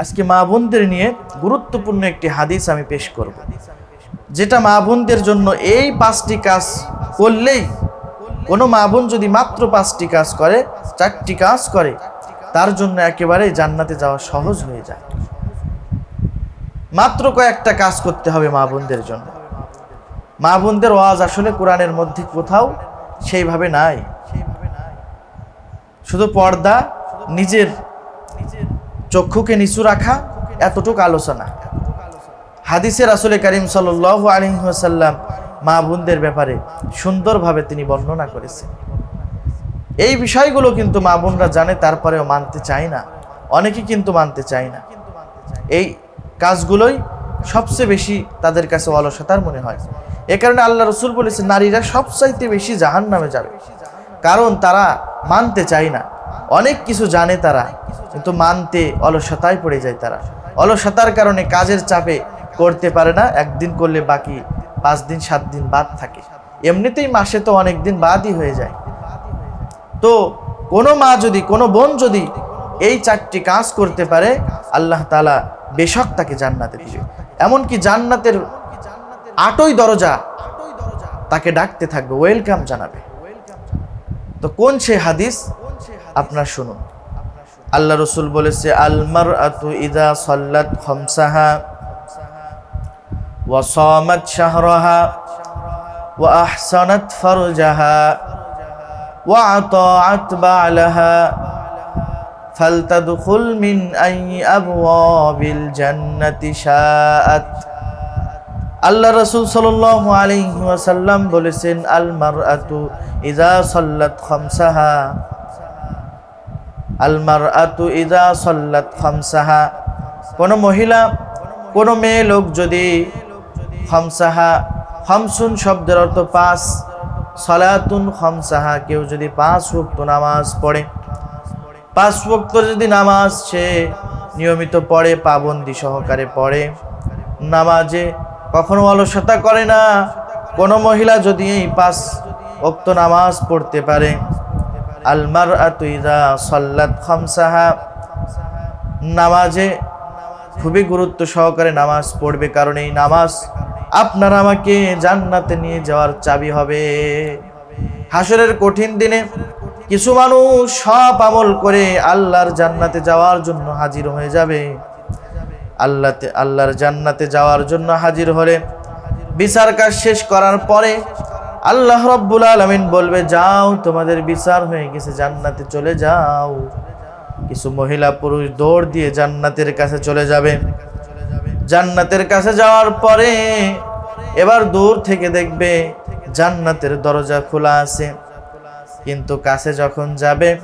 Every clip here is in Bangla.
আজকে মা বোনদের নিয়ে গুরুত্বপূর্ণ একটি হাদিস আমি পেশ করব। যেটা মা বোনদের জন্য এই পাঁচটি কাজ করলেই কোনো মা বোন যদি মাত্র পাঁচটি কাজ করে, চারটি কাজ করে, তার জন্য একেবারে জান্নাতে যাওয়া সহজ হয়ে যায়। মাত্র কয়েকটা কাজ করতে হবে মা বোনদের জন্য। মা বোনদের ওয়াজ আসলে কোরআনের মধ্যে কোথাও সেইভাবে নাই। শুধু পর্দা, নিজের চক্ষুকে নিচু রাখা এতটুকু আলোচনা। হাদিসের আসলে করিম সাল আলিহাসাল্লাম মা বোনদের ব্যাপারে সুন্দরভাবে তিনি বর্ণনা করেছেন। এই বিষয়গুলো কিন্তু মা বোনরা জানে, তারপরেও মানতে চায় না। অনেকে কিন্তু মানতে চায় না। এই কাজগুলোই সবচেয়ে বেশি তাদের কাছে অলসতার মনে হয়। এ কারণে আল্লাহ রসুল বলেছে নারীরা সবচাইতে বেশি জাহান নামে যাবে। কারণ তারা মানতে চায় না। অনেক কিছু জানে তারা, কিন্তু মানতে অলসতায় পড়ে যায় তারা। অলসতার কারণে কাজের চাপে করতে পারে না, একদিন করলে বাকি পাঁচ দিন, সাত দিন বাদ থাকে। এমনিতেই মাসে তো অনেক দিন বাদই হয়ে যায়। তো কোনো মা যদি, কোনো বোন যদি এই চারটি কাজ করতে পারে, আল্লাহ তালা বেশক তাকে জান্নাতে দিবে। এমনকি জান্নাতের আটই দরজা তাকে ডাকতে থাকবে, ওয়েলকাম জানাবে। তো কোন সে হাদিস? আপনার শুনুন আল্লাহ রসুল বলেছে আলমার আতু ইদা সল্লাত খমসাহা ওয়াসামাত শাহরাহা ওয়া আহসানাত ফারজাহা ওয়া আতাআত বালাহা فلتدخل من أي أبواب الجنة شاءت আল্লাহ রসুল সাল্লাহ আলাইহি ওয়াসাল্লাম বলেছেন আল মারআতু ইযা সাল্লাত খামসাহা আল আতু ইযা সল্লাত খামসাহা। কোনো মহিলা, কোনো মেয়ে লোক যদি খামসাহা, খামসুন শব্দের অর্থ পাঁচ সলাতুন খামসাহা, কেউ যদি পাঁচ ওয়াক্ত নামাজ পড়ে, পাঁচ ওয়াক্ত যদি নামাজ সে নিয়মিত পড়ে, পাবন্দি সহকারে পড়ে, নামাজে কখনো অলসতা করে না। কোনো মহিলা যদি এই পাঁচ ওক্ত নামাজ পড়তে পারে আলমার আতুইদা সল্লাত খামসাহা। নামাজে খুবই গুরুত্ব সহকারে নামাজ পড়বে, কারণ এই নামাজ আপনার আমাকে জান্নাতে নিয়ে যাওয়ার চাবি হবে। হাসরের কঠিন দিনে কিছু মানুষ সব আমল করে আল্লাহর জান্নাতে যাওয়ার জন্য হাজির হয়ে যাবে। আল্লাহতে, আল্লাহর জান্নাতে যাওয়ার জন্য হাজির হলে বিচার কাজ শেষ করার পরে আল্লাহ রব্বুল আলমিন বলবে, যাও, তোমাদের বিচার হয়ে গেছে, জান্নাতে চলে যাও। কিছু মহিলা পুরুষ দৌড় দিয়ে জান্নাতের কাছে চলে যাবে। জান্নাতের কাছে যাওয়ার পরে এবার দূর থেকে দেখবে জান্নাতের দরজা খোলা আছে। কিন্তু কাছে যখন যাবে,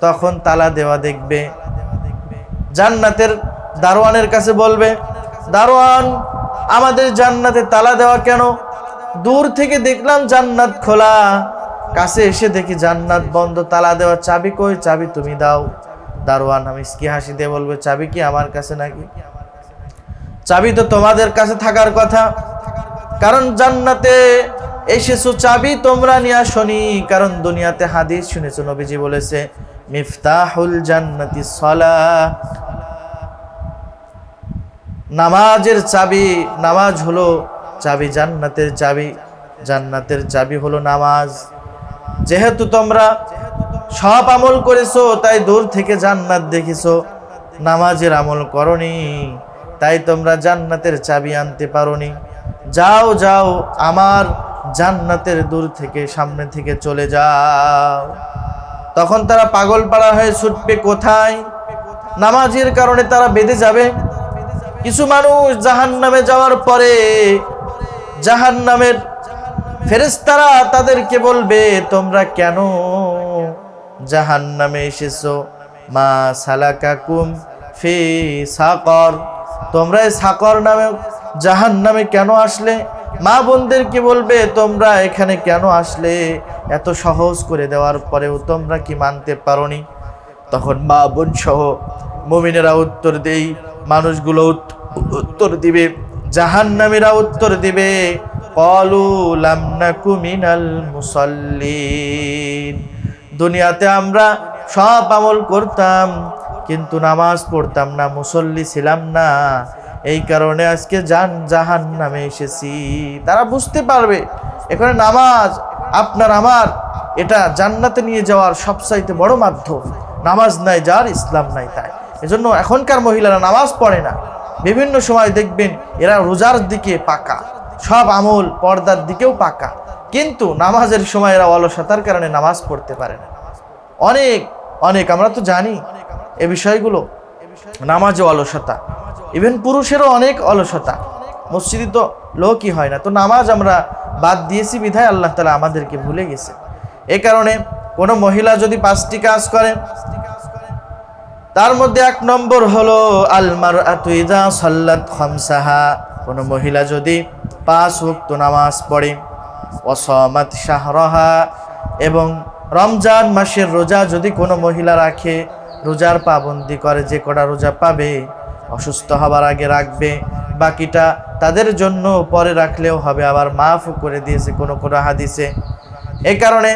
তখন তালা দেওয়া দেখবে। জান্নাতের দারোয়ানের কাছে বলবে, দারোয়ান, আমাদের জান্নাতে তালা দেওয়া কেন? দূর থেকে দেখলাম জান্নাত খোলা। কাছে এসে দেখি জান্নাত বন্ধ, তালা দেওয়া, চাবি কই? চাবি তুমি দাও। দারোয়ান, আমি কি হাসি দিয়ে বলবে, চাবি কি আমার কাছে নাকি? চাবি তো তোমাদের কাছে থাকার কথা। কারণ জান্নাতে এসেছ, চাবি তোমরা নিয়ে আসনি। কারণ দুনিয়াতে হাদিস শুনেছো, নবীজি বলেছে, মিফতাহুল জান্নাতি সলা। নামাজের চাবি, নামাজ হলো চাবি জান্নাতের চাবি জান্নাতের চাবি হলো নামাজ। যেহেতু তোমরা সব আমল করেছ, তাই দূর থেকে জান্নাত দেখেছ। নামাজের আমল করনি, তাই তোমরা জান্নাতের চাবি আনতে পারোনি। যাও যাও, আমার জান্নাতের দূর থেকে, সামনে থেকে চলে যাও। তখন তারা পাগল পাড়া হয়ে ছুটবে কোথায়? নামাজের কারণে তারা বেঁধে যাবে। কিছু মানুষ জাহান নামে যাওয়ার পরে জাহান নামের ফেরেস্তারা তাদেরকে বলবে, তোমরা কেন জাহান নামে এসেছ? মা সালাকাকুম ফি সাকর। তোমরা সাকর নামে জাহান নামে কেন আসলে? মা বোনদেরকে বলবে, তোমরা এখানে কেন আসলে? এত সহজ করে দেওয়ার পরেও তোমরা কি মানতে পারোনি? তখন মা বোন সহ মুমিনেরা উত্তর দেই, মানুষগুলো উত্তর দিবে জাহান্নামীরা উত্তর দিবে দুনিয়াতে আমরা সব আমল করতাম, কিন্তু নামাজ পড়তাম না, মুসল্লি ছিলাম না। এই কারণে আজকে জান জাহান নামে এসেছি। তারা বুঝতে পারবে, এখানে নামাজ আপনার আমার, এটা জান্নাতে নিয়ে যাওয়ার সবচাইতে বড় মাধ্যম। নামাজ নাই, যার ইসলাম নাই তাই। এজন্য এখনকার মহিলারা নামাজ পড়ে না। বিভিন্ন সময় দেখবেন এরা রোজার দিকে পাকা। সব আমল পর্দার দিকেও পাকা। কিন্তু নামাজের সময় এরা অলসতার কারণে নামাজ পড়তে পারে না। অনেক অনেক, আমরা তো জানি এ বিষয়গুলো। নামাজে অলসতা। ইভেন পুরুষেরও অনেক অলসতা। মসজিদে তো লোকই হয় না। তো নামাজ আমরা বাদ দিয়েছি, বিধায় আল্লাহ তালা আমাদেরকে ভুলে গেছে। এ কারণে কোনো মহিলা যদি পাঁচটি কাজ করেন তার মধ্যে এক নম্বর হলো আলমার আতুইদা সাল্লাত খমসাহা। কোনো মহিলা যদি পাঁচ ওয়াক্ত নামাজ পড়ে অসমাত শাহরহা, এবং রমজান মাসের রোজা যদি কোনো মহিলা রাখে, রোজার পাবন্দি করে, যে কটা রোজা পাবে, অসুস্থ হবার আগে রাখবে, বাকিটা তাদের জন্য পরে রাখলেও হবে, আবার মাফও করে দিয়েছে কোনো কোনো হাদিসে। এ কারণে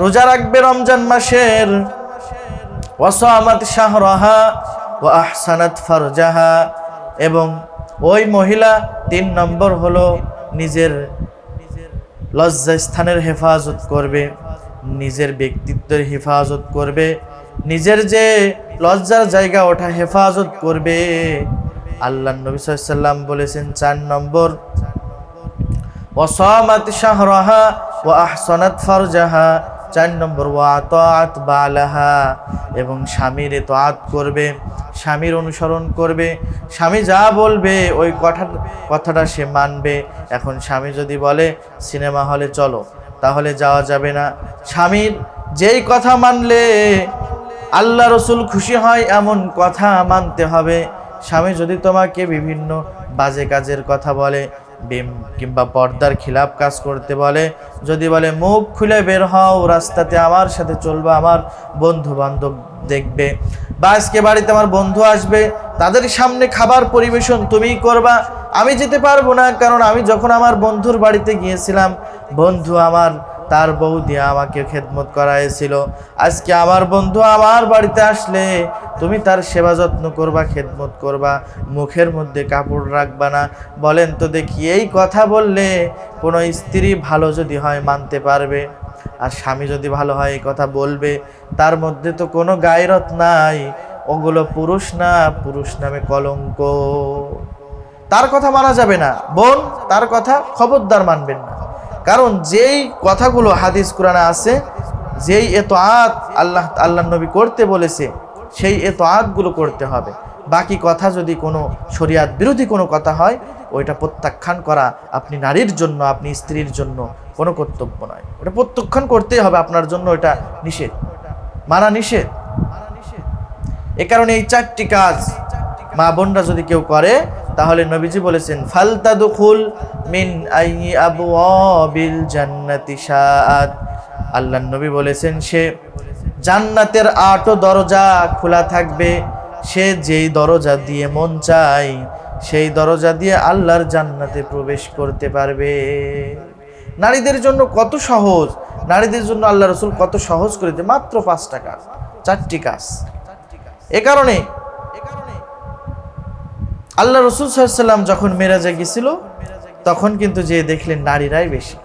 রোজা রাখবে রমজান মাসের ওয়াসামাত শাহরাহা ও আহসানাত ফারজাহা। এবং ওই মহিলা তিন নম্বর হলো নিজের লজ্জা স্থানের হেফাজত করবে, নিজের ব্যক্তিত্বের হেফাজত করবে, নিজের যে লজ্জার জায়গা ওঠা হেফাজত করবে। আল্লাহ নবী সাল্লাম বলেছেন, চার নম্বর, ওয়াসামাত শাহরাহা ও আহসানাত ফারজাহা। চার নম্বর ওয়াতাত বালাহা, এবং স্বামীর তোয়াত করবে, স্বামীর অনুসরণ করবে, স্বামী যা বলবে, ওই কথা কথাটা সে মানবে। এখন স্বামী যদি বলে, সিনেমা হলে চলো, তাহলে যাওয়া যাবে না। স্বামীর যেই কথা মানলে, আল্লাহ রসুল খুশি হয়, এমন কথা মানতে হবে। স্বামী যদি তোমাকে বিভিন্ন বাজে কাজের কথা বলে কিংবা পর্দার খিলাপ কাজ করতে বলে, যদি বলে, মুখ খুলে বের হও, রাস্তাতে আমার সাথে চলবে, আমার বন্ধু বান্ধব দেখবে, বা আজকে বাড়িতে আমার বন্ধু আসবে, তাদের সামনে খাবার পরিবেশন তুমি করবা, আমি যেতে পারব না, কারণ আমি যখন আমার বন্ধুর বাড়িতে গিয়েছিলাম, বন্ধু আমার তার বউ দিয়ে আমাকে খেদমত করাইছিল। আজকে আমার বন্ধু আমার বাড়িতে আসলে, তুমি তার সেবা যত্ন করবা, খেদমত করবা, মুখের মধ্যে কাপড় রাখবা না। বলেন তো দেখি, এই কথা বললে কোনো স্ত্রী ভালো যদি হয় মানতে পারবে? আর স্বামী যদি ভালো হয় এই কথা বলবে? তার মধ্যে তো কোনো গায়রত নাই। ওগুলো পুরুষ না, পুরুষ নামে কলঙ্ক। তার কথা মানা যাবে না। বোন, তার কথা খবরদার মানবেন না। কারণ যেই কথাগুলো হাদিস কোরআনে আছে, যেই এত আত আল্লাহ আল্লাহ নবী করতে বলেছে, সেই এত আতগুলো করতে হবে। বাকি কথা যদি কোনো শরিয়াত বিরোধী কোনো কথা হয়, ওইটা প্রত্যাখ্যান করা আপনি নারীর জন্য, আপনি স্ত্রীর জন্য কোনো কর্তব্য নয়। ওটা প্রত্যাখ্যান করতেই হবে আপনার জন্য এটা নিষেধ। মানা নিষেধ। এ কারণে এই চারটি কাজ মা বোনরা যদি কেউ করে তাহলে নবীজি বলেছেন, ফালতাদুখুল মিন আই আবু অবিল জান্নাতি শাআত। আল্লাহ নবী বলেছেন, সে জান্নাতের আটও দরজা খোলা থাকবে। সে যেই দরজা দিয়ে মন চায়, সেই দরজা দিয়ে আল্লাহর জান্নাতে প্রবেশ করতে পারবে। নারীদের জন্য কত সহজ, নারীদের জন্য আল্লাহ রসুল কত সহজ করে দিয়ে মাত্র পাঁচটা কাজ চারটি কাজ। এ কারণে আল্লাহ রসুল সাল্লাম যখন মেরাজে গেছিল তখন কিন্তু যে দেখলেন নারীরাই বেশি।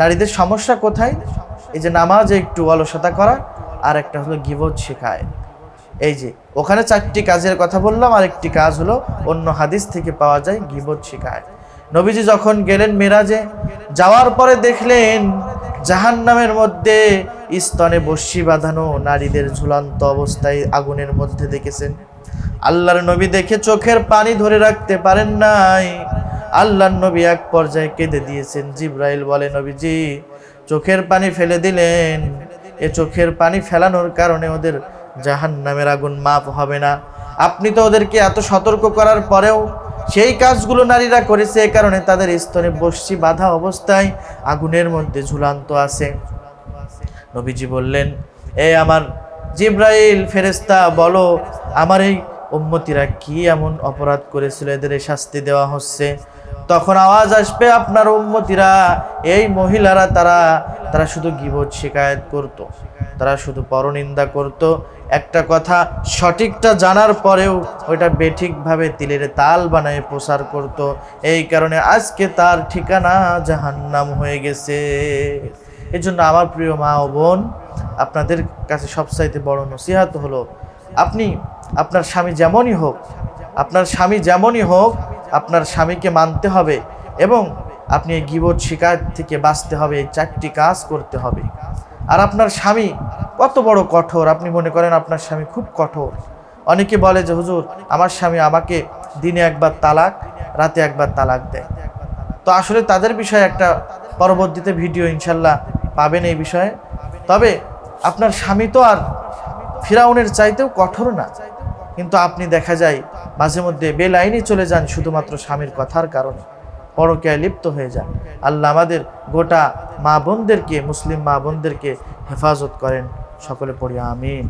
নারীদের সমস্যা কোথায়? এই যে নামাজে একটু অলসতা করা, আর একটা হলো গিবত শেখায়। এই যে, ওখানে চারটি কাজের কথা বললাম, আর একটি কাজ হলো অন্য হাদিস থেকে পাওয়া যায় গিবত শেখায়। নবীজি যখন গেলেন মেরাজে, যাওয়ার পরে দেখলেন জাহান নামের মধ্যে স্তনে বস্যি বাঁধানো, নারীদের ঝুলন্ত অবস্থায় আগুনের মধ্যে দেখেছেন। আল্লাহর নবী দেখে চোখের পানি ধরে রাখতে পারেন নাই। আল্লাহর নবী এক পর্যায়ে কেঁদে দিয়েছেন। জিব্রাইল বলে, নবীজি, চোখের পানি ফেলে দিলেন। এ চোখের পানি ফেলানোর কারণে ওদের জাহান নামের আগুন মাপ হবে না। আপনি তো ওদেরকে এত সতর্ক করার পরেও সেই কাজগুলো নারীরা করেছে, এ কারণে তাদের স্তনে বসছি বাধা অবস্থায় আগুনের মধ্যে ঝুলান্ত আছে। নবীজি বললেন, এ আমার জিব্রাইল ফেরেস্তা বলো, আমার এই উম্মতিরা কি এমন অপরাধ করেছিল? এদের শাস্তি দেওয়া হচ্ছে। তখন আওয়াজ আসবে, আপনার উম্মতিরা, এই মহিলারা তারা তারা শুধু গিবত শিকায়ত করত। তারা শুধু পরনিন্দা করত। একটা কথা সঠিকটা জানার পরেও ওইটা বেঠিকভাবে তিলের তাল বানায় প্রচার করত। এই কারণে আজকে তার ঠিকানা জাহান্নাম হয়ে গেছে। এজন্য আমার প্রিয় মা ও বোন আপনাদের কাছে সবচাইতে বড় নসিহাত হলো, আপনি আপনার স্বামী যেমনই হোক, আপনার স্বামী যেমনই হোক, আপনার স্বামীকে মানতে হবে এবং আপনি এই গিবত শিকার থেকে বাঁচতে হবে, এই চারটি কাজ করতে হবে। আর আপনার স্বামী কত বড় কঠোর, আপনি মনে করেন আপনার স্বামী খুব কঠোর। অনেকে বলে যে, হুজুর, আমার স্বামী আমাকে দিনে একবার তালাক, রাতে একবার তালাক দেয়। তো আসলে তাদের বিষয়ে একটা পরবর্তীতে ভিডিও ইনশাল্লাহ পাবেন এই বিষয়ে। তবে আপনার স্বামী তো আর ফিরাউনের চাইতেও কঠোর না। কিন্তু আপনি দেখা যায় মাঝে মধ্যে বেলাইনে চলে যান শুধুমাত্র স্বামীর কথার কারণে। পরকীয়ায় লিপ্ত হয়ে যান। আল্লাহ আমাদের গোটা মা বোনদেরকে, মুসলিম মা বোনদেরকে হেফাজত করেন। সকলে পড়ি, আমিন।